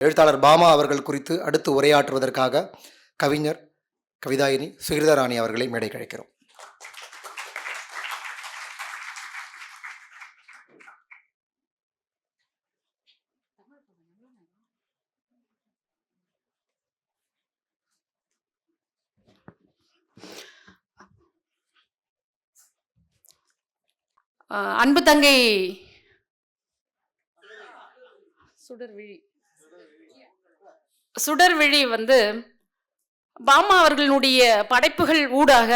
எழுத்தாளர் பாமா அவர்கள் குறித்து அடுத்து உரையாற்றுவதற்காக கவிஞர் கவிதாயினி சுகிருதா ராணி அவர்களை மேடை கழிக்கிறோம் அன்பு தங்கை. சுடர்விழி. சுடர்விழி வந்து பாமா அவர்களுடைய படைப்புகள் ஊடாக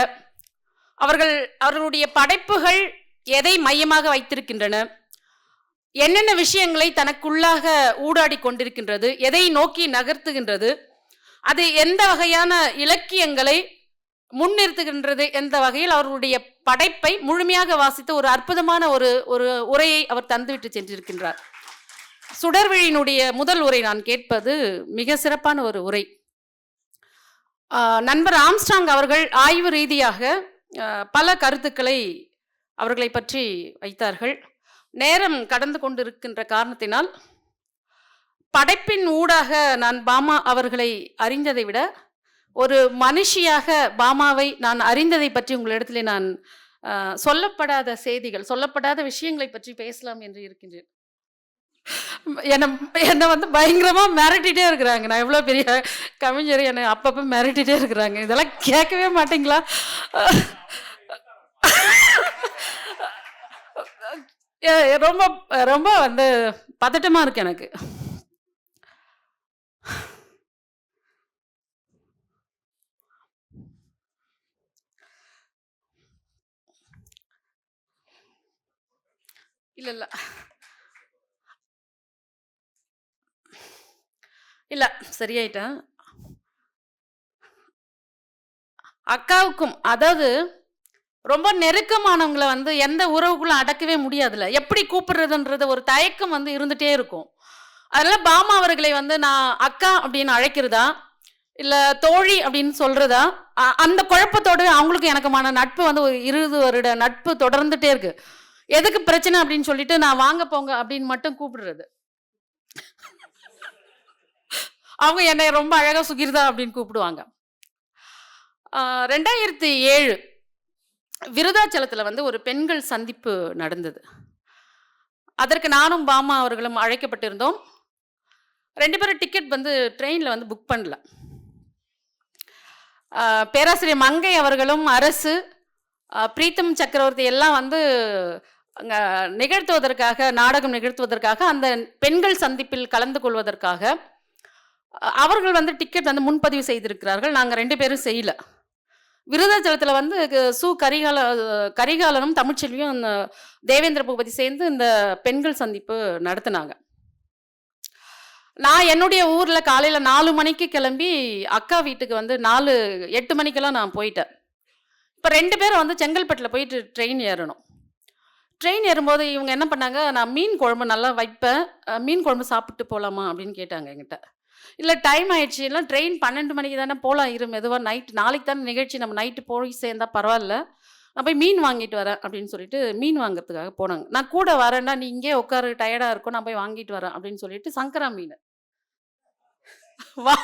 அவர்கள் அவர்களுடைய படைப்புகள் எதை மையமாக வைத்திருக்கின்றன என்னென்ன விஷயங்களை தனக்குள்ளாக ஊடாடி கொண்டிருக்கின்றது எதை நோக்கி நகர்த்துகின்றது அது எந்த வகையான இலக்கியங்களை முன்னிறுத்துகின்றது எந்த வகையில் அவர்களுடைய படைப்பை முழுமையாக வாசித்த ஒரு அற்புதமான ஒரு ஒரு உரையை அவர் தந்துவிட்டு சென்றிருக்கின்றார். சுடர்விழியினுடைய முதல் உரை நான் கேட்பது மிக சிறப்பான ஒரு உரை. நண்பர் ஆம்ஸ்டாங் அவர்கள் ஆய்வு ரீதியாக பல கருத்துக்களை அவர்களை பற்றி வைத்தார்கள். நேரம் கடந்து கொண்டிருக்கின்ற காரணத்தினால் படைப்பின் ஊடாக நான் பாமா அவர்களை அறிந்ததை விட ஒரு மனுஷியாக பாமாவை நான் அறிந்ததை பற்றி உங்களிடத்திலே நான் சொல்லப்படாத செய்திகள் சொல்லப்படாத விஷயங்களை பற்றி பேசலாம் என்று இருக்கின்றேன். என்னை என்னை வந்து பயங்கரமாக மிரட்டிகிட்டே இருக்கிறாங்க. நான் எவ்வளோ பெரிய கவிஞர் என்னை அப்பப்போ மிரட்டிகிட்டே இருக்கிறாங்க. இதெல்லாம் கேட்கவே மாட்டிங்களா? ரொம்ப ரொம்ப வந்து பதட்டமாக இருக்கு எனக்கு. இல்லை இல்லை. இல்லை சரியாயிட்டேன். அக்காவுக்கும் அதாவது ரொம்ப நெருக்கமானவங்களை வந்து எந்த உறவுக்குள்ள அடக்கவே முடியாதுல்ல. எப்படி கூப்பிடுறதுன்றது ஒரு தயக்கம் வந்து இருந்துட்டே இருக்கும். அதனால பாமா அவர்களை வந்து நான் அக்கா அப்படின்னு அழைக்கிறதா? இல்லை தோழி அப்படின்னு சொல்றதா? அ- அந்த குழப்பத்தோட அவங்களுக்கும் எனக்குமான நட்பு வந்து ஒரு இருபது வருட நட்பு தொடர்ந்துட்டே இருக்கு. எதுக்கு பிரச்சனை அப்படின்னு சொல்லிட்டு நான் வாங்க போங்க அப்படின்னு மட்டும் கூப்பிடுறது. அவங்க என்னை ரொம்ப அழகாக சுகிர்தா அப்படின்னு கூப்பிடுவாங்க. ரெண்டாயிரத்தி ஏழு விருதாச்சலத்தில் வந்து ஒரு பெண்கள் சந்திப்பு நடந்தது. அதற்கு நானும் பாமா அவர்களும் அழைக்கப்பட்டிருந்தோம். ரெண்டு பேரும் டிக்கெட் வந்து ட்ரெயினில் வந்து புக் பண்ணல. பேராசிரியர் மங்கை அவர்களும் அரசு பிரீத்தம் சக்கரவர்த்தி எல்லாம் வந்து அங்கே நிகழ்த்துவதற்காக நாடகம் நிகழ்த்துவதற்காக அந்த பெண்கள் சந்திப்பில் கலந்து கொள்வதற்காக அவர்கள் வந்து டிக்கெட் வந்து முன்பதிவு செய்திருக்கிறார்கள். நாங்கள் ரெண்டு பேரும் செய்யல. விருதாச்சலத்தில் வந்து சு கரிகால கரிகாலனும் தமிழ்ச்செல்வியும் அந்த தேவேந்திர பூபதி சேர்ந்து இந்த பெண்கள் சந்திப்பு நடத்தினாங்க. நான் என்னுடைய ஊரில் காலையில் நாலு மணிக்கு கிளம்பி அக்கா வீட்டுக்கு வந்து நாலு எட்டு மணிக்கெல்லாம் நான் போயிட்டேன். இப்போ ரெண்டு பேரும் வந்து செங்கல்பட்டில் போயிட்டு ட்ரெயின் ஏறணும். ட்ரெயின் ஏறும்போது இவங்க என்ன பண்ணாங்க நான் மீன் குழம்பு நல்லா வைப்பேன். மீன் குழம்பு சாப்பிட்டு போகலாமா அப்படின்னு கேட்டாங்க என்கிட்ட. இல்லை டைம் ஆயிடுச்சு. இல்லை ட்ரெயின் பன்னெண்டு மணிக்கு தானே போகலாம் இரு மெதுவாக நைட் நாளைக்கு தானே நிகழ்ச்சி. நம்ம நைட்டு போய் சேர்ந்தா பரவாயில்ல. நான் போய் மீன் வாங்கிட்டு வரேன் அப்படின்னு சொல்லிட்டு மீன் வாங்குறதுக்காக போனாங்க. நான் கூட வரேன்னா நீ இங்கே உட்காரு டயர்டாக இருக்கும் நான் போய் வாங்கிட்டு வரேன் அப்படின்னு சொல்லிட்டு சங்கரா மீன். வா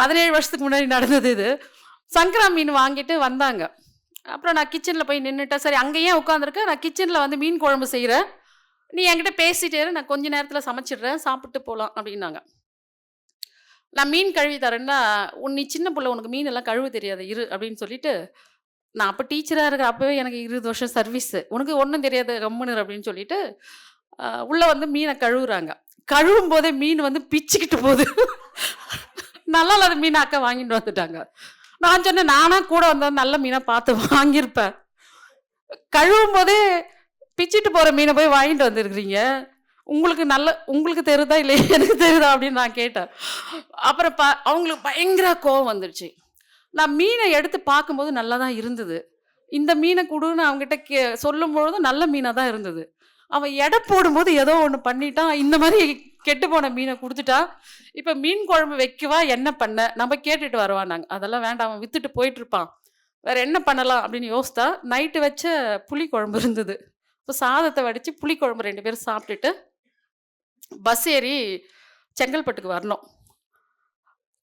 பதினேழு வருஷத்துக்கு முன்னாடி நடந்தது இது. சங்கரா மீன் வாங்கிட்டு வந்தாங்க. அப்புறம் நான் கிச்சனில் போய் நின்றுட்டேன் சரி அங்கேயே உட்காந்துருக்கேன் நான் கிச்சனில் வந்து மீன் குழம்பு செய்கிறேன் நீ என்கிட்ட பேசிட்டே இரு, நான் கொஞ்ச நேரத்தில் சமைச்சிடுறேன் சாப்பிட்டு போகலாம் அப்படின்னாங்க. நான் மீன் கழுவி தரேன்னா உன் நீ சின்ன பிள்ளை உனக்கு மீன் எல்லாம் கழுவ தெரியாது இரு அப்படின்னு சொல்லிட்டு நான் அப்போ டீச்சராக இருக்கிற அப்போவே எனக்கு இருபது வருஷம் சர்வீஸு உனக்கு ஒன்றும் தெரியாது கம்முனர் அப்படின்னு சொல்லிட்டு உள்ளே வந்து மீனை கழுவுறாங்க. கழுவும் போதே மீன் வந்து பிச்சுக்கிட்டு போகுது. நல்லா இல்லாத மீன் அக்கா வாங்கிட்டு வந்துட்டாங்க. நான் சொன்னேன் நானா கூட வந்தால் நல்ல மீனை பார்த்து வாங்கியிருப்பேன். கழுவும் போதே பிச்சுட்டு போகிற மீனை போய் வாங்கிட்டு வந்துருக்குறீங்க. உங்களுக்கு நல்ல உங்களுக்கு தெரியுதா இல்லை எனக்கு தெரியுதா அப்படின்னு நான் கேட்டேன். அப்புறம் பா அவங்களுக்கு பயங்கர கோவம் வந்துடுச்சு நான் மீனை எடுத்து பார்க்கும்போது நல்லா தான் இருந்தது. இந்த மீனை கொடுன்னு அவங்ககிட்ட கே சொல்லும்பொழுது நல்ல மீனாக தான் இருந்தது. அவன் எடை போடும்போது ஏதோ ஒன்று பண்ணிட்டான். இந்த மாதிரி கெட்டு போன மீனை கொடுத்துட்டா. இப்போ மீன் குழம்பு வைக்கவா என்ன பண்ண? நம்ம கேட்டுட்டு வருவான் நாங்கள் அதெல்லாம் வேண்டாம் அவன் வித்துட்டு போயிட்டு இருப்பான் வேற என்ன பண்ணலாம் அப்படின்னு யோசித்தா நைட்டு வச்ச புளி குழம்பு இருந்தது. இப்போ சாதத்தை வடித்து புளி குழம்பு ரெண்டு பேரும் சாப்பிட்டுட்டு பஸ் ஏறி செங்கல்பட்டுக்கு வரணும்.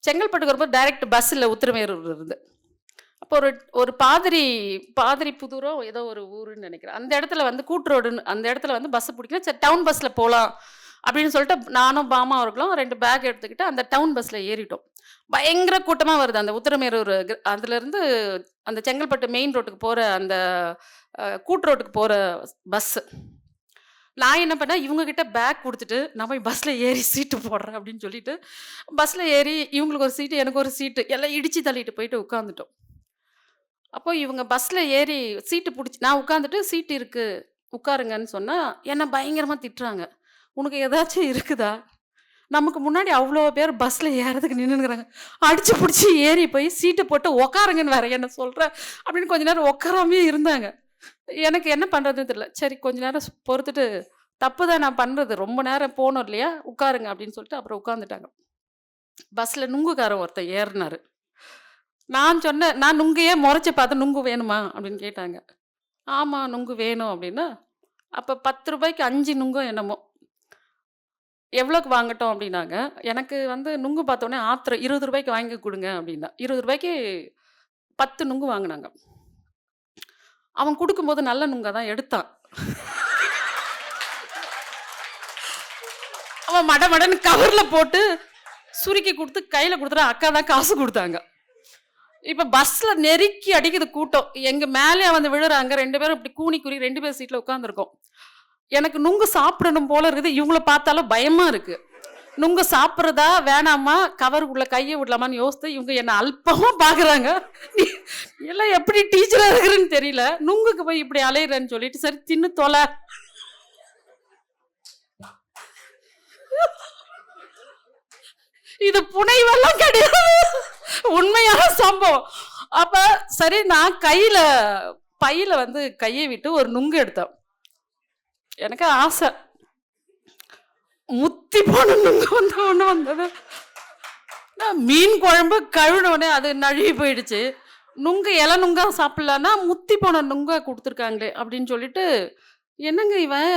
செங்கல்பட்டுக்கு வரும்போது டைரக்ட் பஸ்ஸில் உத்திரமேரூர் இருந்து. அப்போ ஒரு ஒரு பாதிரி பாதிரி புதூரோ ஏதோ ஒரு ஊருன்னு நினைக்கிறேன். அந்த இடத்துல வந்து கூட்டுரோடுன்னு அந்த இடத்துல வந்து பஸ்ஸை பிடிக்கணும். சரி டவுன் பஸ்ஸில் போகலாம் அப்படின்னு சொல்லிட்டு நானும் பாமா அவர்களும் ரெண்டு பேக் எடுத்துக்கிட்டு அந்த டவுன் பஸ்ஸில் ஏறிட்டோம். பயங்கர கூட்டமாக வருது அந்த உத்திரமேரூர் அதுலேருந்து அந்த செங்கல்பட்டு மெயின் ரோட்டுக்கு போகிற அந்த கூட்டு ரோட்டுக்கு போகிற பஸ்ஸு நான் என்ன பண்ணேன்? இவங்ககிட்ட பேக் கொடுத்துட்டு நான் போய் பஸ்ஸில் ஏறி சீட்டு போடுறேன் அப்படின்னு சொல்லிட்டு பஸ்ஸில் ஏறி இவங்களுக்கு ஒரு சீட்டு எனக்கு ஒரு சீட்டு எல்லாம் இடித்து தள்ளிட்டு போயிட்டு உட்காந்துட்டோம் அப்போ இவங்க பஸ்ஸில் ஏறி சீட்டு பிடிச்சி நான் உட்காந்துட்டு சீட்டு இருக்குது உட்காருங்கன்னு சொன்னால் என்ன பயங்கரமாக திட்டுறாங்க. உனக்கு ஏதாச்சும் இருக்குதா? நமக்கு முன்னாடி அவ்வளோ பேர் பஸ்ஸில் ஏறதுக்கு நின்றுங்கிறாங்க அடிச்சு பிடிச்சி ஏறி போய் சீட்டு போட்டு உக்காருங்கன்னு வேற என்ன சொல்கிற அப்படின்னு கொஞ்ச நேரம் உக்காராமே இருந்தாங்க. எனக்கு என்ன பண்ணுறதுன்னு தெரியல. சரி கொஞ்ச நேரம் ஸ் பொறுத்துட்டு தப்பு தான் நான் பண்ணுறது ரொம்ப நேரம் போனோம் இல்லையா? உட்காருங்க அப்படின்னு சொல்லிட்டு அப்புறம் உட்காந்துட்டாங்க பஸ்ஸில் நுங்குக்காரன் ஒருத்தன் ஏறினாரு. நான் சொன்னேன் நான் நுங்கையே முறைச்சி பார்த்து நுங்கு வேணுமா? அப்படின்னு கேட்டாங்க. ஆமாம் நுங்கு வேணும் அப்படின்னா அப்போ பத்து ரூபாய்க்கு அஞ்சு நுங்கும் என்னமோ. எவ்வளோக்கு வாங்கட்டும் அப்படின்னாங்க. எனக்கு வந்து நுங்கு பார்த்தோன்னே ஆத்திரம் இருபது ரூபாய்க்கு வாங்கி கொடுங்க அப்படின்னா இருபது ரூபாய்க்கு பத்து நுங்கு வாங்கினாங்க. அவன் கொடுக்கும்போது நல்ல நுங்கை தான் எடுத்தான். அவன் மட மடன்னு கவரில் போட்டு சுருக்கி கொடுத்து கையில் கொடுத்துட்டு அக்கா தான் காசு கொடுத்தாங்க. இப்போ பஸ்ஸில் நெருக்கி அடிக்குது கூட்டம். எங்கள் மேலே வந்து விழுறாங்க. ரெண்டு பேரும் இப்படி கூனி குறி ரெண்டு பேர் சீட்டில் உட்காந்துருக்கோம் எனக்கு நுங்கு சாப்பிடணும் போல இருக்குது. இவங்கள பார்த்தாலும் பயமாக இருக்குது நுங்கு சாப்பிட்றதா வேணாமா? கவர் உள்ள கையை விடலாமான்னு யோசித்து இவங்க என்ன அல்பமா பாக்குறாங்க எல்லாம் எப்படி டீச்சரா இருக்கிறேன்னு தெரியல. நுங்குக்கு போய் இப்படி அலையிறேன்னு சொல்லிட்டு சரி தின்னு தொலை. இது புனைவெல்லாம் கிடையாது. உண்மையான சம்பவம். அப்ப சரி நான் கையில பையில வந்து கையை விட்டு ஒரு நுங்கு எடுத்தேன். எனக்கு ஆசை. முத்தி போனவங்க நுங்கு வந்து வந்தது. நான் மீன் குழம்பு கழுவுனோடனே அது நழுவி போயிடுச்சு. நுங்கு இலை நுங்கா சாப்பிட்லன்னா முத்தி போன நுங்கா கொடுத்துருக்காங்களே அப்படின்னு சொல்லிட்டு என்னங்க இவன்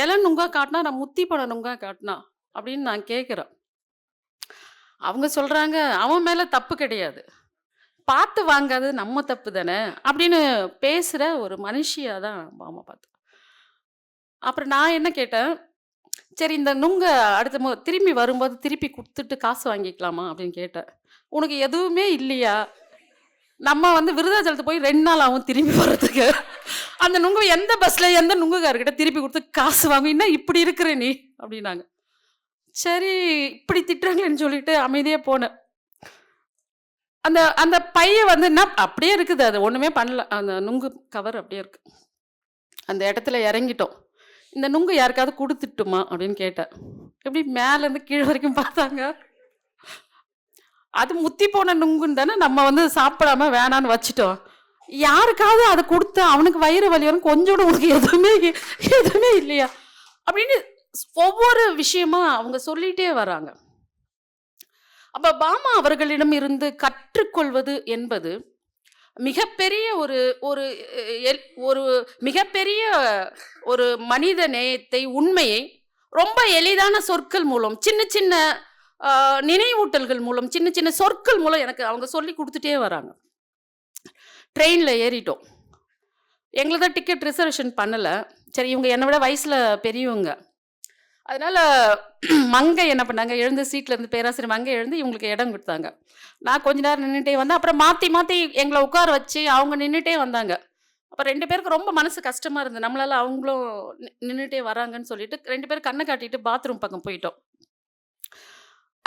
இலை நுங்கா காட்டினா நான் முத்தி போன நுங்கா காட்டினா அப்படின்னு நான் கேட்குறேன் அவங்க சொல்கிறாங்க அவன் மேலே தப்பு கிடையாது. பார்த்து வாங்காது நம்ம தப்பு தானே அப்படின்னு பேசுகிற ஒரு மனுஷியாக தான் பாமா பார்த்து. அப்புறம் நான் என்ன கேட்டேன் சரி இந்த நுங்க அடுத்த மு திரும்பி வரும்போது திருப்பி கொடுத்துட்டு காசு வாங்கிக்கலாமா அப்படின்னு கேட்டேன். உனக்கு எதுவுமே இல்லையா? நம்ம வந்து விருதாச்சலத்து போய் ரெண்டு நாள் ஆகும் திரும்பி வர்றதுக்கு. அந்த நுங்கு எந்த பஸ்ல எந்த நுங்குக்காரர்கிட்ட திருப்பி கொடுத்து காசு வாங்க என்ன இப்படி இருக்கிற நீ? அப்படின்னாங்க. சரி இப்படி திட்டுறாங்களேன்னு சொல்லிட்டு அமைதியாக போனேன். அந்த அந்த பையன் வந்து என்ன அப்படியே இருக்குது. அது ஒன்றுமே பண்ணல. அந்த நுங்கு கவர் அப்படியே இருக்கு. அந்த இடத்துல இறங்கிட்டோம். இந்த நுங்கு யாருக்காவது கொடுத்துட்டுமா? அப்படின்னு கேட்டேன். எப்படி மேலேருந்து கீழே வரைக்கும் பார்த்தாங்க? அது முத்தி போன நுங்குன்னு தானே நம்ம வந்து சாப்பிடாம வேணான்னு வச்சுட்டோம். யாருக்காவது அதை கொடுத்து அவனுக்கு வயிறு வலி வரும் கொஞ்சம் உனக்கு எதுவுமே எதுவுமே இல்லையா? அப்படின்னு ஒவ்வொரு விஷயமா அவங்க சொல்லிட்டே வராங்க. அப்ப பாமா அவர்களிடம் இருந்து கற்றுக்கொள்வது என்பது மிகப்பெரிய ஒரு ஒரு ஒரு மிகப்பெரிய ஒரு மனித நேயத்தை உண்மையை ரொம்ப எளிதான சொற்கள் மூலம் சின்ன சின்ன நினைவூட்டல்கள் மூலம் சின்ன சின்ன சொற்கள் மூலம் எனக்கு அவங்க சொல்லி கொடுத்துட்டே வராங்க. ட்ரெயினில் ஏறிட்டோம். எங்களை தான் டிக்கெட் ரிசர்வேஷன் பண்ணலை. சரி இவங்க என்னை விட வயசில் பெரியவங்க. அதனால மங்கை என்ன பண்ணாங்க? எழுந்து சீட்ல இருந்து பேராசிரியர் மங்கை எழுந்து இவங்களுக்கு இடம் கொடுத்தாங்க. நான் கொஞ்ச நேரம் நின்றுட்டே வந்தேன். அப்புறம் மாற்றி மாற்றி எங்களை உட்கார வச்சு அவங்க நின்றுட்டே வந்தாங்க. அப்போ ரெண்டு பேருக்கு ரொம்ப மனசு கஷ்டமாக இருந்தது. நம்மளால் அவங்களும் நின்றுட்டே வராங்கன்னு சொல்லிட்டு ரெண்டு பேரும் கண்ணை காட்டிட்டு பாத்ரூம் பக்கம் போயிட்டோம்.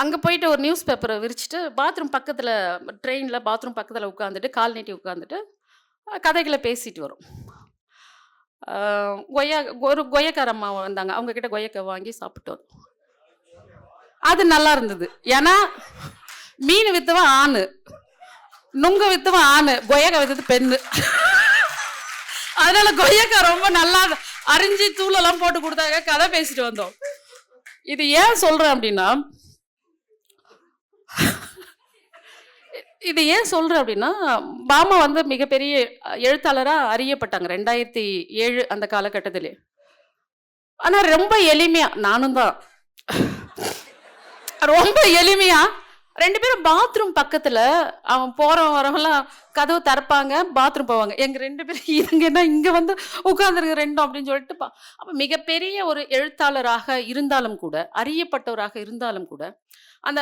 அங்கே போயிட்டு ஒரு நியூஸ் பேப்பரை விரிச்சிட்டு பாத்ரூம் பக்கத்தில் ட்ரெயினில் பாத்ரூம் பக்கத்தில் உட்காந்துட்டு கால் நீட்டி உட்காந்துட்டு கதைகளை பேசிட்டு வரும். கொய்யா ஒரு கொய்யக்கார அம்மா வந்தாங்க அவங்க கிட்ட கொய்யக்காய் வாங்கி சாப்பிட்டோம். அது நல்லா இருந்தது. ஏன்னா மீன் வித்தவன் ஆணு நுங்க வித்தவன் ஆணு கொய்யக்காய் வித்தது பெண்ணு. அதனால கொய்யக்காய் ரொம்ப நல்லா அரிஞ்சு தூளெல்லாம் போட்டு கொடுத்தாங்க. கதை பேசிட்டு வந்தோம். இது ஏன் சொல்றேன் அப்படின்னா இது ஏன் சொல்கிறேன் அப்படின்னா பாமா வந்து மிகப்பெரிய எழுத்தாளராக அறியப்பட்டாங்க ரெண்டாயிரத்தி ஏழு அந்த காலகட்டத்திலே. ஆனால் ரொம்ப எளிமையா நானும் தான். ரொம்ப எளிமையா ரெண்டு பேரும் பாத்ரூம் பக்கத்தில் அவன் போகிறவன் வரவெல்லாம் கதவு திறப்பாங்க பாத்ரூம் போவாங்க. எங்கள் ரெண்டு பேரும் இதுங்க இங்கே வந்து உட்காந்துருங்க ரெண்டும் அப்படின்னு சொல்லிட்டு பா- அப்போ மிகப்பெரிய ஒரு எழுத்தாளராக இருந்தாலும் கூட அறியப்பட்டவராக இருந்தாலும் கூட அந்த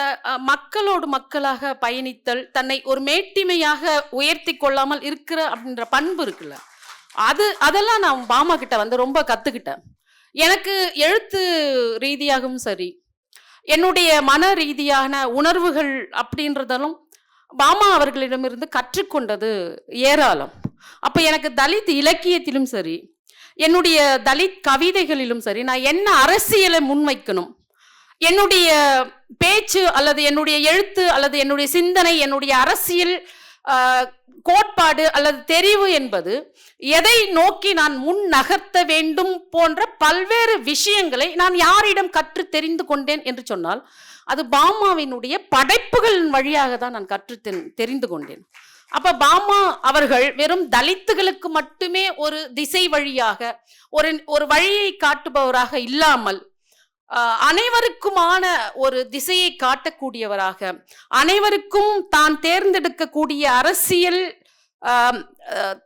மக்களோடு மக்களாக பயணித்தல் தன்னை ஒரு மேட்டிமையாக உயர்த்தி கொள்ளாமல் இருக்கிற அப்படின்ற பண்பு இருக்குல்ல. அது அதெல்லாம் நான் பாமா கிட்ட வந்து ரொம்ப கத்துக்கிட்டேன். எனக்கு எழுத்து ரீதியாகவும் சரி என்னுடைய மன ரீதியான உணர்வுகள் அப்படின்றதெல்லாம் பாமா அவர்களிடமிருந்து கற்றுக்கொண்டது ஏராளம். அப்போ எனக்கு தலித் இலக்கியத்திலும் சரி என்னுடைய தலித் கவிதைகளிலும் சரி நான் என்ன அரசியலை முன்வைக்கணும் என்னுடைய பேச்சு அல்லது என்னுடைய எழுத்து அல்லது என்னுடைய சிந்தனை என்னுடைய அரசியல் கோட்பாடு அல்லது தெரிவு என்பது எதை நோக்கி நான் முன் நகர்த்த வேண்டும் போன்ற பல்வேறு விஷயங்களை நான் யாரிடம் கற்று தெரிந்து கொண்டேன் என்று சொன்னால் அது பாமாவினுடைய படைப்புகளின் வழியாக தான் நான் கற்று தெரி- தெரிந்து கொண்டேன். அப்ப பாமா அவர்கள் வெறும் தலித்துகளுக்கு மட்டுமே ஒரு திசை வழியாக ஒரு ஒரு வழியை காட்டுபவராக இல்லாமல் அனைவருக்குமான ஒரு திசையை காட்டக்கூடியவராக. அனைவருக்கும் தான் தேர்ந்தெடுக்கக்கூடிய அரசியல்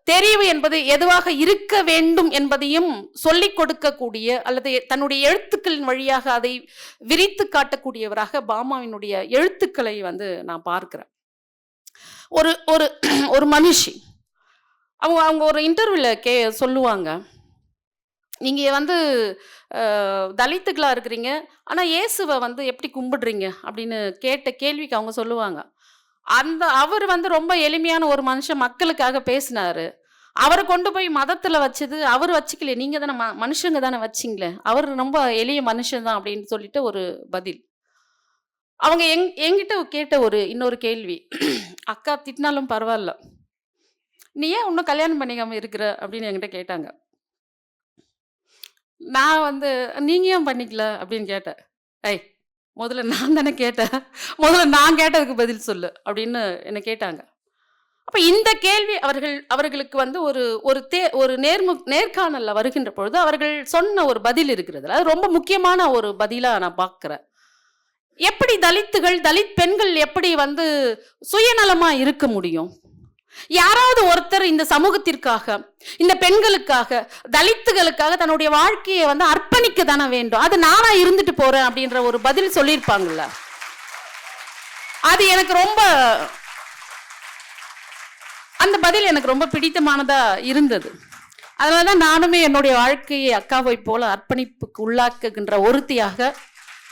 தெரிவு என்பது எதுவாக இருக்க வேண்டும் என்பதையும் சொல்லிக் கொடுக்கக்கூடிய அல்லது தன்னுடைய எழுத்துக்களின் வழியாக அதை விரித்து காட்டக்கூடியவராக பாமாவினுடைய எழுத்துக்களை வந்து நான் பார்க்கிறேன். ஒரு ஒரு ஒரு மனுஷி. அவங்க அவங்க ஒரு இன்டர்வியூல கே சொல்லுவாங்க. நீங்க வந்து தலித்துக்களாக இருக்கிறீங்க. ஆனால் இயேசுவை வந்து எப்படி கும்பிடுறீங்க? அப்படின்னு கேட்ட கேள்விக்கு அவங்க சொல்லுவாங்க. அந்த அவர் வந்து ரொம்ப எளிமையான ஒரு மனுஷன் மக்களுக்காக பேசினாரு. அவரை கொண்டு போய் மதத்தில் வச்சது அவர் வச்சுக்கல நீங்கள் தானே ம- மனுஷங்க தானே வச்சிங்களே. அவர் ரொம்ப எளிய மனுஷன் தான் அப்படின்னு சொல்லிட்டு ஒரு பதில். அவங்க எங் என்கிட்ட கேட்ட ஒரு இன்னொரு கேள்வி. அக்கா திட்டினாலும் பரவாயில்ல. நீ ஏன் இன்னும் கல்யாணம் பண்ணிக்காமல் இருக்கிற? அப்படின்னு என்கிட்ட கேட்டாங்க. நான் வந்து நீங்க ஏன் பண்ணிக்கல? அப்படின்னு கேட்டேன். ஐய் முதல்ல நான் தானே கேட்டேன். முதல்ல நான் கேட்டதுக்கு பதில் சொல்லு அப்படின்னு என்னை கேட்டாங்க. அப்போ இந்த கேள்வி அவர்கள் அவர்களுக்கு வந்து ஒரு ஒரு தே ஒரு நேர்மு நேர்காணலில் வருகின்ற பொழுது அவர்கள் சொன்ன ஒரு பதில் இருக்கிறது அது ரொம்ப முக்கியமான ஒரு பதிலாக நான் பார்க்குறேன் எப்படி தலித்துகள் தலித் பெண்கள் எப்படி வந்து சுயநலமாக இருக்க முடியும்? யாராவது ஒருத்தர் இந்த சமூகத்திற்காக இந்த பெண்களுக்காக தலித்துகளுக்காக தன்னுடைய வாழ்க்கையை வந்து அர்ப்பணிக்க தானே வேண்டும். அது நானா இருந்துட்டு போறேன் அப்படின்ற ஒரு பதில் சொல்லியிருப்பாங்கல்ல. அது எனக்கு ரொம்ப அந்த பதில் எனக்கு ரொம்ப பிடித்தமானதா இருந்தது. அதனால தான் நானுமே என்னுடைய வாழ்க்கையை அக்காவை போல அர்ப்பணிப்புக்கு உள்ளாக்குகின்ற ஒருத்தியாக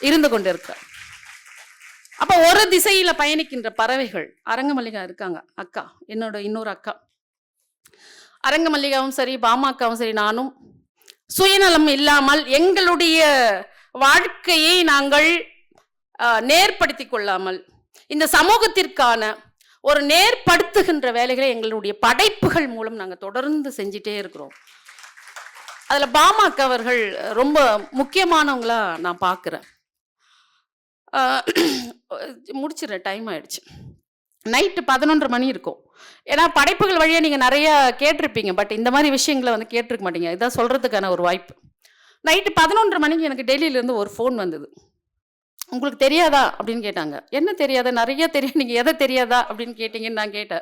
இருந்து கொண்டிருக்கிறேன் அப்ப ஒரு திசையில பயணிக்கின்ற பறவைகள் அரங்கமல்லிகா இருக்காங்க அக்கா என்னோட இன்னொரு அக்கா. அரங்கமல்லிகாவும் சரி பாமாக்காவும் சரி நானும் சுயநலம் இல்லாமல் எங்களுடைய வாழ்க்கையை நாங்கள் நேர்படுத்தி கொள்ளாமல் இந்த சமூகத்திற்கான ஒரு நேர்படுத்துகின்ற வேலைகளை எங்களுடைய படைப்புகள் மூலம் நாங்கள் தொடர்ந்து செஞ்சிட்டே இருக்கிறோம். அதில் பாமக அவர்கள் ரொம்ப முக்கியமானவங்களா நான் பார்க்குறேன் முடிச்சிடுறேன். டைம் ஆயிடுச்சு. நைட்டு பதினொன்றரை மணி இருக்கும். ஏன்னா படைப்புகள் வழியாக நீங்கள் நிறைய கேட்டிருப்பீங்க. பட் இந்த மாதிரி விஷயங்களை வந்து கேட்டிருக்க மாட்டீங்க. இதான் சொல்கிறதுக்கான ஒரு வாய்ப்பு. நைட்டு பதினொன்றரை மணிக்கு எனக்கு டெல்லியிலேருந்து ஒரு ஃபோன் வந்தது. உங்களுக்கு தெரியாதா? அப்படின்னு கேட்டாங்க. என்ன தெரியாத? நிறைய தெரியும். நீங்கள் எதை தெரியாதா? அப்படின்னு கேட்டீங்கன்னு நான் கேட்டேன்.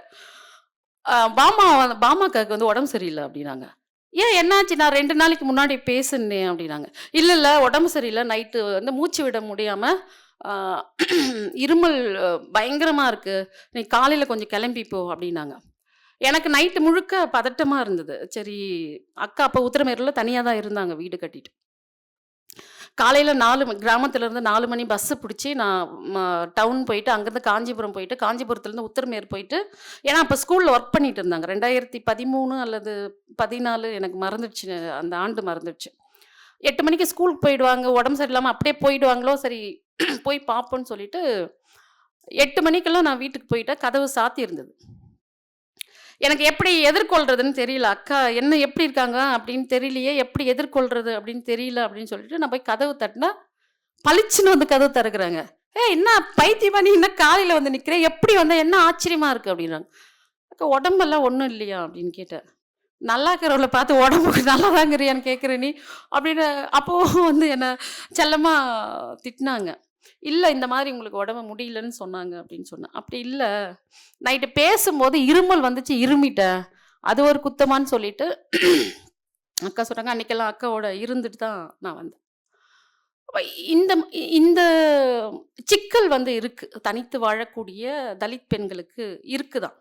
பாமா வந்து- வந்து உடம்பு சரியில்லை அப்படின்னாங்க. ஏன்? என்னாச்சு? நான் ரெண்டு நாளைக்கு முன்னாடி பேசுனேன். அப்படின்னாங்க. இல்லை இல்லை. உடம்பு சரியில்லை. நைட்டு வந்து மூச்சு விட முடியாமல் இருமல் பயங்கரமாக இருக்குது நீ காலையில் கொஞ்சம் கிளம்பி போ அப்படின்னாங்க. எனக்கு நைட்டு முழுக்க பதட்டமாக இருந்தது. சரி அக்கா அப்போ உத்திரமேரில் தனியாக தான் இருந்தாங்க வீடு கட்டிட்டு. காலையில் நாலு கிராமத்துலேருந்து இருந்து நாலு மணி பஸ்ஸு பிடிச்சி நான் டவுன் போயிட்டு அங்கேருந்து காஞ்சிபுரம் போயிட்டு காஞ்சிபுரத்துலேருந்து உத்திரமேர் போயிட்டு ஏன்னா அப்போ ஸ்கூலில் ஒர்க் பண்ணிட்டு இருந்தாங்க. ரெண்டாயிரத்தி பதிமூணு அல்லது பதினாலு எனக்கு மறந்துடுச்சு. அந்த ஆண்டு மறந்துடுச்சு. எட்டு மணிக்கு ஸ்கூலுக்கு போயிடுவாங்க. உடம்பு சரியில்லாமல் அப்படியே போயிடுவாங்களோ சரி போய் பார்ப்போன்னு சொல்லிட்டு எட்டு மணிக்கெல்லாம் நான் வீட்டுக்கு போயிட்டேன். கதவு சாத்தி இருந்தது. எனக்கு எப்படி எதிர்கொள்றதுன்னு தெரியல. அக்கா என்ன எப்படி இருக்காங்க? அப்படின்னு தெரியலையே. எப்படி எதிர்கொள்றது அப்படின்னு தெரியல அப்படின்னு சொல்லிட்டு நான் போய் கதவு தட்டினா பளிச்சுன்னு வந்து கதவு திறக்கிறாங்க. ஏ என்ன பைத்தியமா நீ என்ன காலையில் வந்து நிற்கிறேன் எப்படி வந்தால் என்ன ஆச்சரியமா இருக்கு? அப்படின்னாங்க அக்கா உடம்பெல்லாம் ஒன்றும் இல்லையா? அப்படின்னு கேட்டேன். நல்லா இருக்கிறவளை பார்த்து உடம்புக்கு நல்லா தாங்கிறியான்னு கேட்குற நீ? அப்படின்னு அப்போவும் வந்து என்னை செல்லமாக திட்டினாங்க. இல்லை இந்த மாதிரி உங்களுக்கு உடம்பு முடியலன்னு சொன்னாங்க அப்படின்னு சொன்னேன். அப்படி இல்லை. நைட்டு பேசும்போது இருமல் வந்துச்சு இருமிட்டேன் அது ஒரு குத்தமான்னு சொல்லிட்டு அக்கா சொல்கிறாங்க அன்னைக்கெல்லாம் அக்காவோட இருந்துட்டு தான் நான் வந்தேன். அப்ப இந்த இந்த சிக்கல் வந்து இருக்குது தனித்து வாழக்கூடிய தலித் பெண்களுக்கு இருக்குதான்.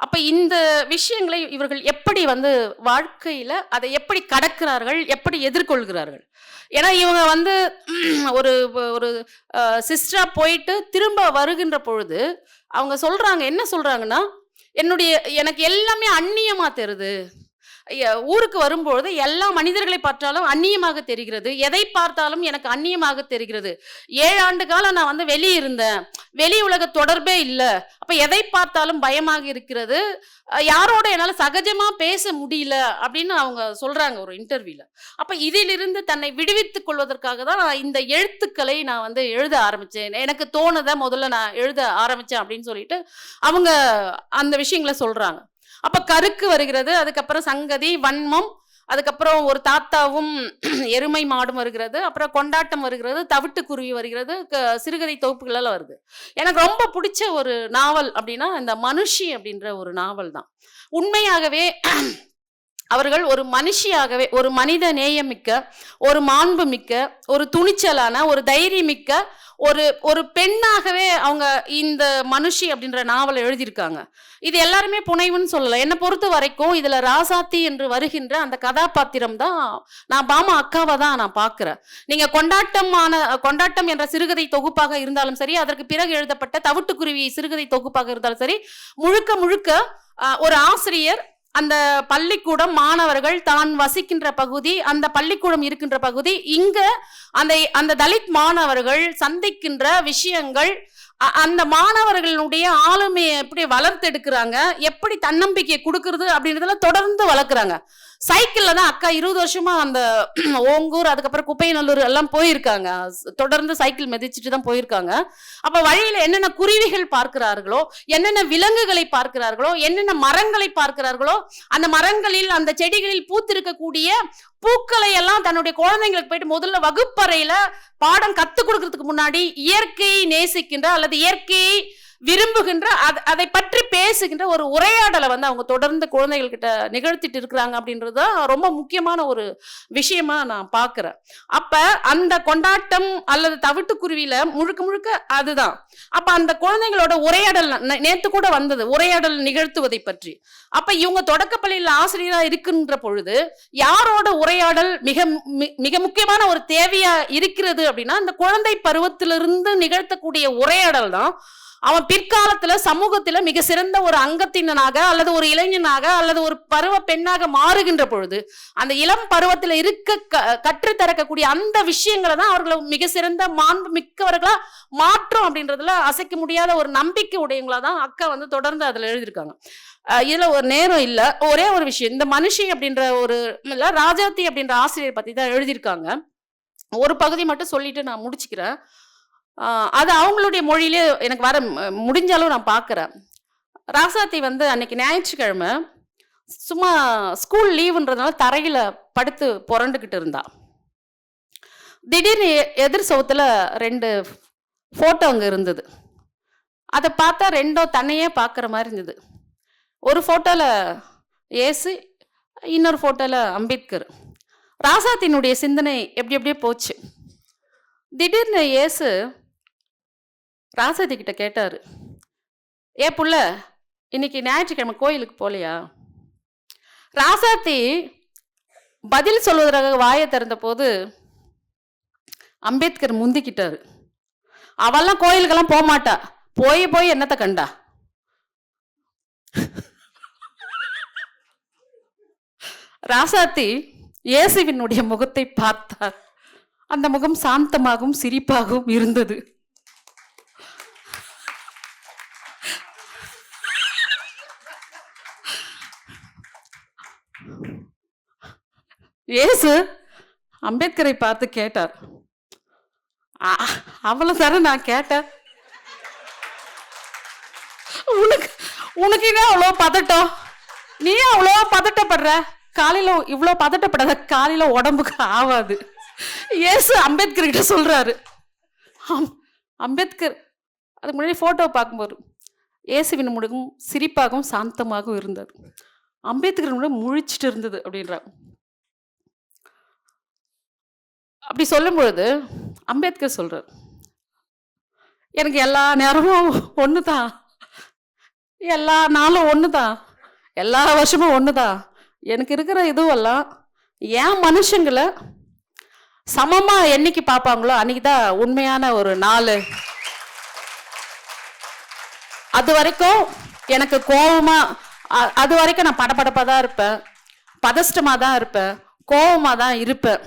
அப்ப இந்த விஷயங்களை இவர்கள் எப்படி வந்து வாழ்க்கையில அதை எப்படி கடக்கிறார்கள் எப்படி எதிர்கொள்கிறார்கள்? ஏன்னா இவங்க வந்து ஒரு ஒரு சிஸ்டரா போயிட்டு திரும்ப வருகின்ற பொழுது அவங்க சொல்றாங்க என்ன சொல்றாங்கன்னா என்னுடைய எனக்கு எல்லாமே அந்நியமா தெருது ஊருக்கு வரும்பொழுது எல்லா மனிதர்களை பார்த்தாலும் அந்நியமாக தெரிகிறது. எதை பார்த்தாலும் எனக்கு அந்நியமாக தெரிகிறது. ஏழு ஆண்டு காலம் நான் வந்து வெளியே இருந்தேன். வெளி உலக தொடர்பே இல்லை. அப்ப எதை பார்த்தாலும் பயமாக இருக்கிறது. யாரோட என்னால சகஜமா பேச முடியல அப்படின்னு அவங்க சொல்றாங்க ஒரு இன்டர்வியூல அப்ப இதிலிருந்து தன்னை விடுவித்துக் கொள்வதற்காக தான் நான் இந்த எழுத்துக்களை நான் வந்து எழுத ஆரம்பிச்சேன். எனக்கு தோணுதை முதல்ல நான் எழுத ஆரம்பிச்சேன் அப்படின்னு சொல்லிட்டு அவங்க அந்த விஷயங்களை சொல்றாங்க. அப்ப கருக்கு வருகிறது அதுக்கப்புறம் சங்கதி வன்மம் அதுக்கப்புறம் ஒரு தாத்தாவும் எருமை மாடும் வருகிறது அப்புறம் கொண்டாட்டம் வருகிறது தவிட்டு குருவி வருகிறது க- சிறுகதை தொகுப்புகளெல்லாம் வருது. எனக்கு ரொம்ப பிடிச்ச ஒரு நாவல் அப்படின்னா இந்த மனுஷி அப்படின்ற ஒரு நாவல் தான். உண்மையாகவே அவர்கள் ஒரு மனுஷியாகவே ஒரு மனித நேயமிக்க ஒரு மாண்பு மிக்க ஒரு துணிச்சலான ஒரு தைரியமிக்க ஒரு ஒரு பெண்ணாகவே அவங்க இந்த மனுஷி அப்படின்ற நாவலை எழுதியிருக்காங்க. இது எல்லாருமே புனைவுன்னு சொல்லலை. என்னை பொறுத்த வரைக்கும் இதில் ராசாத்தி என்று வருகின்ற அந்த கதாபாத்திரம் தான் நான் பாமா அக்காவை தான் நான் பார்க்குறேன் நீங்கள் கொண்டாட்டமான கொண்டாட்டம் என்ற சிறுகதை தொகுப்பாக இருந்தாலும் சரி அதற்கு பிறகு எழுதப்பட்ட தவிட்டுக்குருவி சிறுகதை தொகுப்பாக இருந்தாலும் சரி முழுக்க முழுக்க ஒரு ஆசிரியர் அந்த பள்ளிக்கூடம் மாணவர்கள் தான் வசிக்கின்ற பகுதி அந்த பள்ளிக்கூடம் இருக்கின்ற பகுதி. இங்க அந்த அந்த தலித் மாணவர்கள் சந்திக்கின்ற விஷயங்கள் அ- அந்த மாணவர்களுடைய ஆளுமையை எப்படி வளர்த்து எடுக்கிறாங்க எப்படி தன்னம்பிக்கையை கொடுக்கறது அப்படின்றதெல்லாம் தொடர்ந்து வளர்க்குறாங்க. சைக்கிளில் தான் அக்கா இருபது வருஷமா அந்த ஓங்கூர் அதுக்கப்புறம் குப்பைநல்லூர் எல்லாம் போயிருக்காங்க. தொடர்ந்து சைக்கிள் மிதிச்சிட்டு தான் போயிருக்காங்க. அப்போ வழியில் என்னென்ன குருவிகள் பார்க்கிறார்களோ என்னென்ன விலங்குகளை பார்க்கிறார்களோ என்னென்ன மரங்களை பார்க்கிறார்களோ அந்த மரங்களில் அந்த செடிகளில் பூத்திருக்கக்கூடிய பூக்களை எல்லாம் தன்னுடைய குழந்தைங்களுக்கு போயிட்டு முதல்ல வகுப்பறையில பாடம் கத்துக் கொடுக்கறதுக்கு முன்னாடி இயற்கையை நேசிக்கின்ற அல்லது இயற்கையை விரும்புகின்ற அத- அதை பற்றி பேசுகின்ற ஒரு உரையாடலை வந்து அவங்க தொடர்ந்து குழந்தைகள் கிட்ட நிகழ்த்திட்டு இருக்கிறாங்க அப்படின்றது தான் ரொம்ப முக்கியமான ஒரு விஷயமா நான் பார்க்குறேன். அப்போ அந்த கொண்டாட்டம் அல்லது தவிட்டுக்குருவியில் முழுக்க முழுக்க அதுதான். அப்போ அந்த குழந்தைங்களோட உரையாடல் நேற்று கூட வந்தது உரையாடல் நிகழ்த்துவதை பற்றி. அப்போ இவங்க தொடக்கப்பள்ளியில் ஆசிரியராக இருக்கின்ற பொழுது யாரோட உரையாடல் மிக மி- மிக முக்கியமான ஒரு தேவையாக இருக்கிறது அப்படின்னா அந்த குழந்தை பருவத்திலிருந்து நிகழ்த்தக்கூடிய உரையாடல் தான் அவன் பிற்காலத்துல சமூகத்துல மிக சிறந்த ஒரு அங்கத்தினனாக அல்லது ஒரு இளைஞனாக அல்லது ஒரு பருவ பெண்ணாக மாறுகின்ற பொழுது அந்த இளம் பருவத்துல இருக்க க- கற்றுத்தரக்கூடிய அந்த விஷயங்களை தான் அவர்களை மிக சிறந்த மாண்பு மிக்கவர்களா மாற்றும் அப்படின்றதுல அசைக்க முடியாத ஒரு நம்பிக்கை உடையவங்களா தான் அக்கா வந்து தொடர்ந்து அதுல எழுதியிருக்காங்க. இதுல ஒரு நேரம் இல்ல. ஒரே ஒரு விஷயம். இந்த மனுஷி அப்படின்ற ஒரு இல்ல ராஜாத்தி அப்படின்ற ஆசிரியர் பத்தி தான் எழுதியிருக்காங்க. ஒரு பகுதி மட்டும் சொல்லிட்டு நான் முடிச்சுக்கிறேன். அது அவங்களுடைய மொழியிலே எனக்கு வர ம- முடிஞ்சாலும் நான் பார்க்குறேன் ராசாத்தி வந்து அன்னைக்கு ஞாயிற்றுக்கிழமை சும்மா ஸ்கூல் லீவுன்றதுனால தரையில் படுத்து புரண்டுக்கிட்டு இருந்தா. திடீர்னு எதிர் சோத்தில் ரெண்டு ஃபோட்டோ அங்கே இருந்தது. அதை பார்த்தா ரெண்டும் தன்னையே பார்க்குற மாதிரி இருந்தது. ஒரு ஃபோட்டோவில் ஏசு இன்னொரு ஃபோட்டோவில் அம்பேத்கர். ராசாத்தினுடைய சிந்தனை எப்படி எப்படியே போச்சு. திடீர்னு ஏசு ராசதி கிட்ட கேட்டார் ஏ புள்ள இன்னைக்கு ஞாயிற்றுக்கிழமை கோயிலுக்கு போகலையா ராசாத்தி பதில் சொல்வதற்காக வாயை திறந்த போது அம்பேத்கர் முந்திக்கிட்டாரு. அவெல்லாம் கோயிலுக்கெல்லாம் போக மாட்டா போய் போய் என்னத்தை கண்டா? ராசாத்தி இயேசுவினுடைய முகத்தை பார்த்தார். அந்த முகம் சாந்தமாகவும் சிரிப்பாகவும் இருந்தது. இயேசு அம்பேத்கரை பார்த்து கேட்டார். அவ்வளவு தானே நான் கேட்டேன். உனக்கு உனக்கு என்ன அவ்வளோ பதட்டம்? நீ அவ்வளோ பதட்டப்படுற? காலையில் இவ்வளோ பதட்டப்படாத காலையில் உடம்புக்கு ஆகாது ஏசு அம்பேத்கர் கிட்ட சொல்கிறாரு அம்- அம்பேத்கர் அதுக்கு முன்னாடி ஃபோட்டோ பார்க்கும்போது இயேசுவின் முழுகும் சிரிப்பாகவும் சாந்தமாகவும் இருந்தார் அம்பேத்கர் முன்னாடி முழிச்சிட்டு இருந்தது அப்படின்றார். அப்படி சொல்லும் பொழுது அம்பேத்கர் சொல்றார் எனக்கு எல்லா நேரமும் ஒன்று தான் எல்லா நாளும் ஒன்று தான் எல்லா வருஷமும் ஒன்று தான் எனக்கு இருக்கிற இதுவெல்லாம் ஏன் மனுஷங்களை சமமாக என்னைக்கு பார்ப்பாங்களோ அன்னைக்கு தான் உண்மையான ஒரு நாள். அது வரைக்கும் எனக்கு கோபமாக அது வரைக்கும் நான் படபடப்பாக தான் இருப்பேன். பதஷ்டமாக தான் இருப்பேன். கோவமாக தான் இருப்பேன்.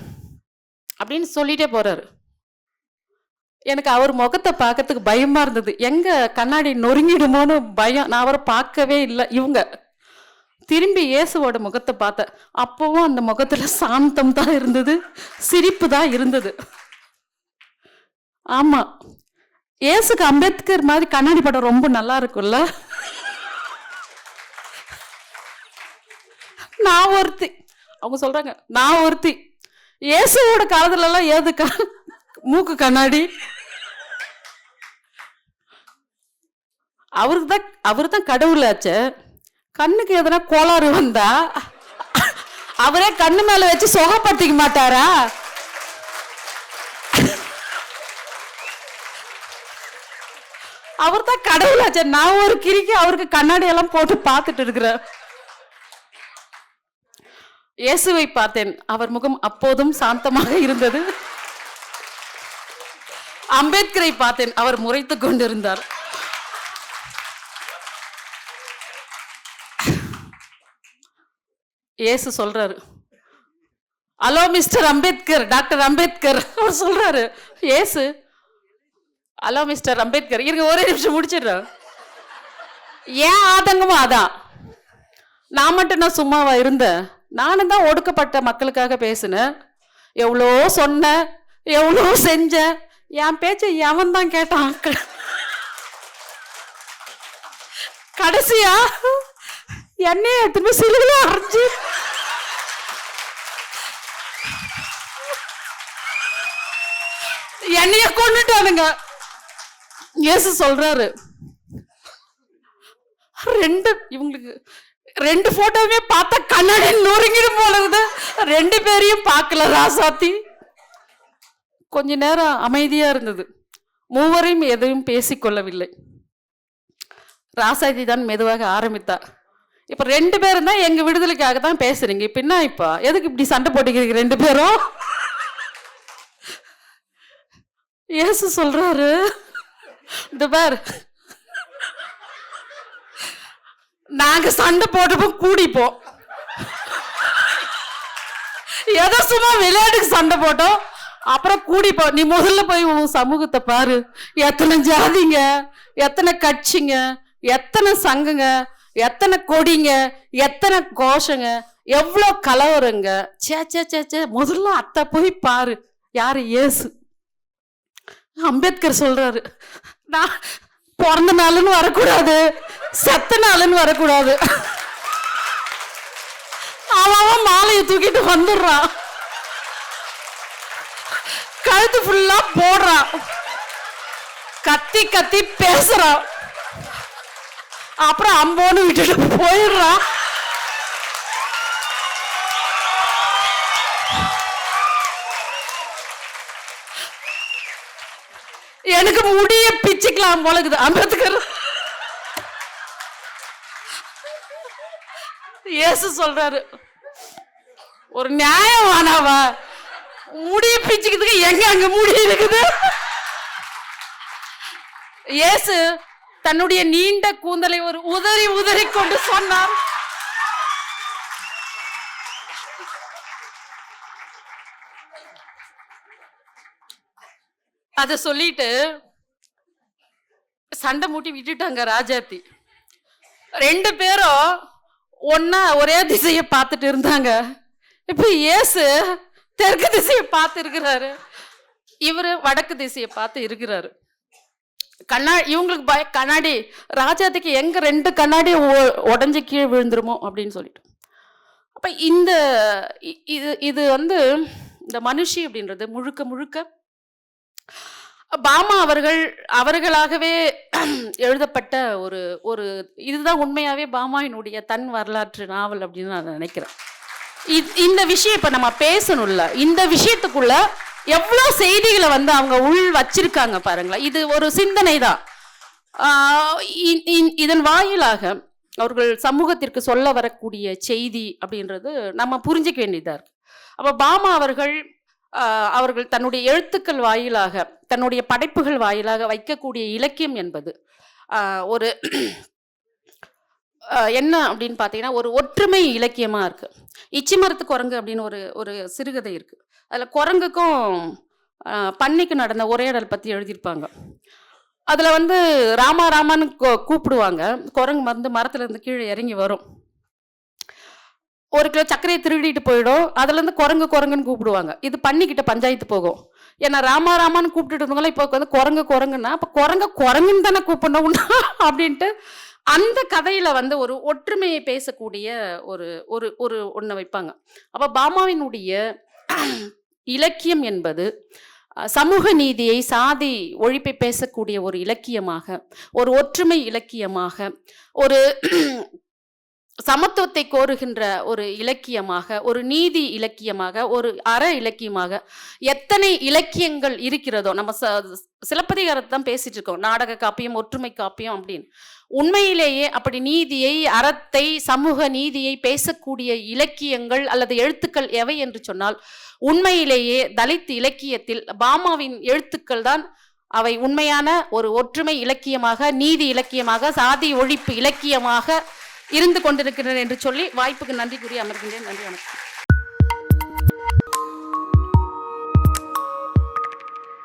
அப்படின்னு சொல்லிட்டே போறாரு. எனக்கு அவர் முகத்தை பார்க்கறதுக்கு பயமா இருந்தது. எங்க கண்ணாடி நொறுங்கிடுமோன்னு பயம். நான் அவரை பார்க்கவே இல்லை. இவங்க திரும்பி இயேசுவோட முகத்தை பார்த்தேன் அப்பவும் அந்த முகத்துல சாந்தம் தான் இருந்தது சிரிப்பு தான் இருந்தது. ஆமா. இயேசுக்கு அம்பேத்கர் மாதிரி கண்ணாடி படம் ரொம்ப நல்லா இருக்கும்ல? நான் ஒருத்தி. அவங்க சொல்றாங்க நான் ஒருத்தி. இயேசுவோட காலத்துல எல்லாம் ஏதுக்கா? மூக்கு கண்ணாடி. அவருக்கு தான் அவரு தான் கடவுளாச்சே கண்ணுக்கு எதனா கோளாறு வந்தா அவரே கண்ணு மேல வச்சு சுகப்படுத்திக்க மாட்டாரா? அவர் தான் கடவுளாச்சே நான் ஒரு கிரிக்கு அவருக்கு கண்ணாடி எல்லாம் போட்டு பார்த்துட்டு இருக்கிறேன். இயேசுவை பார்த்தேன். அவர் முகம் அப்போதும் சாந்தமாக இருந்தது. அம்பேத்கரை பார்த்தேன். அவர் முறைத்துக் கொண்டிருந்தார். இயேசு சொல்றாரு. Hello mister Ambedkar doctor Ambedkar. அவர் சொல்றாரு. இயேசு ஹலோ மிஸ்டர் அம்பேத்கர். இருங்க ஒரே நிமிஷம் முடிச்சிடுறேன். ஏன் ஆதங்கமும் அதான்? நான் மட்டும் நான் சும்மாவா இருந்தேன்? நானும் தான் ஒடுக்கப்பட்ட மக்களுக்காக பேசினேன். எவ்வளோ சொன்னேன் எவ்வளோ செஞ்சேன் என் பேச்சை எவன் தான் கேட்டான்? கடைசியா என்னைய திரும்ப சிலுவில அரைஞ்சு. என்னைய கொண்டுட்டானுங்க இயேசு சொல்றாரு ரெண்டு இவங்களுக்கு ரெண்டு போட்டோவுமே பார்த்தா கண்ணாடி நொறுங்கிடும் போல இருக்குது. ரெண்டு பேரையும் பார்க்கல ராசாத்தி. கொஞ்ச நேரம் அமைதியா இருந்தது. மூவரையும் எதையும் பேசிக்கொள்ளவில்லை. ராசாத்தி தான் மெதுவாக ஆரம்பித்தா. இப்ப ரெண்டு பேரும் தான் எங்க விடுதலைக்காக தான் பேசுறீங்க. இப்ப என்ன இப்ப? எதுக்கு இப்படி சண்டை போட்டுக்கிறீங்க ரெண்டு பேரும்? இயேசு சொல்றாரு. இந்த பார் நாங்க சண்டை போட்டப்போ கூடிப்போம். ஏதோ சும்மா விளையாட்டுக்கு சண்டை போட்டோம். அப்புறம் கூடிப்போம். நீ முதல்ல போய் உன் சமூகத்தை பாரு. எத்தனை ஜாதிங்க எத்தனை கட்சிங்க எத்தனை சங்குங்க எத்தனை கொடிங்க எத்தனை கோஷங்க எவ்வளோ கலவரங்க. சே சே சே சே முதல்ல அத்தை போய் பாரு. யாரு? ஏசு. அம்பேத்கர் சொல்றாரு. நான் பிறந்த நாள்னு வரக்கூடாது. செத்த நாள்னு வரக்கூடாது. அவன் மாலையை தூக்கிட்டு வந்துடுறான். கழுத்து ஃபுல்லா போடுறான். கத்தி கத்தி பேசுறான். அப்புறம் அம்போன்னு விட்டுட்டு போயிடுறான். எனக்கு முடிய பிச்சுக்கலாம் போல இருக்குது அம்பேத்கர். இயேசு சொல்றாரு ஒரு நியாயம் ஆனாவா முடிய பிச்சுக்கிறதுக்கு எங்க அங்க முடி இருக்குது? இயேசு தன்னுடைய நீண்ட கூந்தலை ஒரு உதறி உதறி கொண்டு சொன்னார். அதை சொல்லிட்டு சண்டை மூட்டி விட்டுட்டாங்க ராஜாத்தி. ரெண்டு பேரும் ஒன்னா ஒரே திசையை பார்த்துட்டு இருந்தாங்க. இப்போ இயேசு தெற்கு திசையை பார்த்து இருக்கிறாரு. இவரு வடக்கு திசையை பார்த்து இருக்கிறாரு. கண்ணா இவங்களுக்கு பய கண்ணாடி ராஜாத்துக்கு எங்க ரெண்டு கண்ணாடி ஒ- கீழே விழுந்துருமோ அப்படின்னு சொல்லிட்டு. அப்ப இந்த இ- இது இது வந்து இந்த மனுஷி அப்படின்றது முழுக்க முழுக்க பாமா அவர்கள் அவர்களாகவே எழுதப்பட்ட ஒரு ஒரு இதுதான் உண்மையாவே பாமாயினுடைய தன் வரலாற்று நாவல் அப்படின்னு நான் நினைக்கிறேன். இ- இந்த விஷயம் இப்ப நம்ம பேசணும்ல. இந்த விஷயத்துக்குள்ள எவ்வளவு செய்திகளை வந்து அவங்க உள் வச்சிருக்காங்க பாருங்களேன். இது ஒரு சிந்தனை தான் இதன் வாயிலாக அவர்கள் சமூகத்திற்கு சொல்ல வரக்கூடிய செய்தி அப்படின்றது நம்ம புரிஞ்சிக்க வேண்டியதா இருக்கு. அப்ப பாமா அவர்கள் அவர்கள் தன்னுடைய எழுத்துக்கள் வாயிலாக தன்னுடைய படைப்புகள் வாயிலாக வைக்கக்கூடிய இலக்கியம் என்பது. ஒரு என்ன அப்படின்னு பார்த்தீங்கன்னா ஒரு ஒற்றுமை இலக்கியமாக இருக்குது இச்சி மரத்து குரங்கு அப்படின்னு ஒரு ஒரு சிறுகதை இருக்குது அதில் குரங்குக்கும் பண்ணிக்கு நடந்த உரையாடல் பற்றி எழுதியிருப்பாங்க. அதில் வந்து ராமா ராமான்னு கூப்பிடுவாங்க. குரங்கு மருந்து மரத்துலேருந்து கீழே இறங்கி வரும். ஒரு கிலோ சர்க்கரையை திருடிட்டு போயிடும். அதுலேருந்து குரங்கு குரங்குன்னு கூப்பிடுவாங்க. இது பண்ணிக்கிட்ட பஞ்சாயத்து போகும். ஏன்னா ராமா ராமான்னு கூப்பிட்டுட்டு இருந்தவங்கள இப்போ வந்து குரங்கு குரங்குன்னா அப்போ குரங்க குரங்குன்னு தானே கூப்பிடணும் அப்படின்ட்டு அந்த கதையில வந்து ஒரு ஒற்றுமையை பேசக்கூடிய ஒரு ஒரு ஒரு ஒன்று வைப்பாங்க. அப்போ பாமாவினுடைய இலக்கியம் என்பது சமூக நீதியை சாதி ஒழிப்பை பேசக்கூடிய ஒரு இலக்கியமாக ஒரு ஒற்றுமை இலக்கியமாக ஒரு சமத்துவத்தை கோருகின்ற ஒரு இலக்கியமாக ஒரு நீதி இலக்கியமாக ஒரு அற இலக்கியமாக எத்தனை இலக்கியங்கள் இருக்கிறதோ நம்ம ச- சிலப்பதிகாரத்தை தான் பேசிட்டு இருக்கோம். நாடக காப்பியம் ஒற்றுமை காப்பியம் அப்படின்னு. உண்மையிலேயே அப்படி நீதியை அறத்தை சமூக நீதியை பேசக்கூடிய இலக்கியங்கள் அல்லது எழுத்துக்கள் எவை என்று சொன்னால் உண்மையிலேயே தலித் இலக்கியத்தில் பாமாவின் எழுத்துக்கள் தான் அவை உண்மையான ஒரு ஒற்றுமை இலக்கியமாக நீதி இலக்கியமாக சாதி ஒழிப்பு இலக்கியமாக இருந்து கொண்டிருக்கிறேன் என்று சொல்லி வாய்ப்புக்கு நன்றி கூறி அமர்கின்றேன். நன்றி வணக்கம்.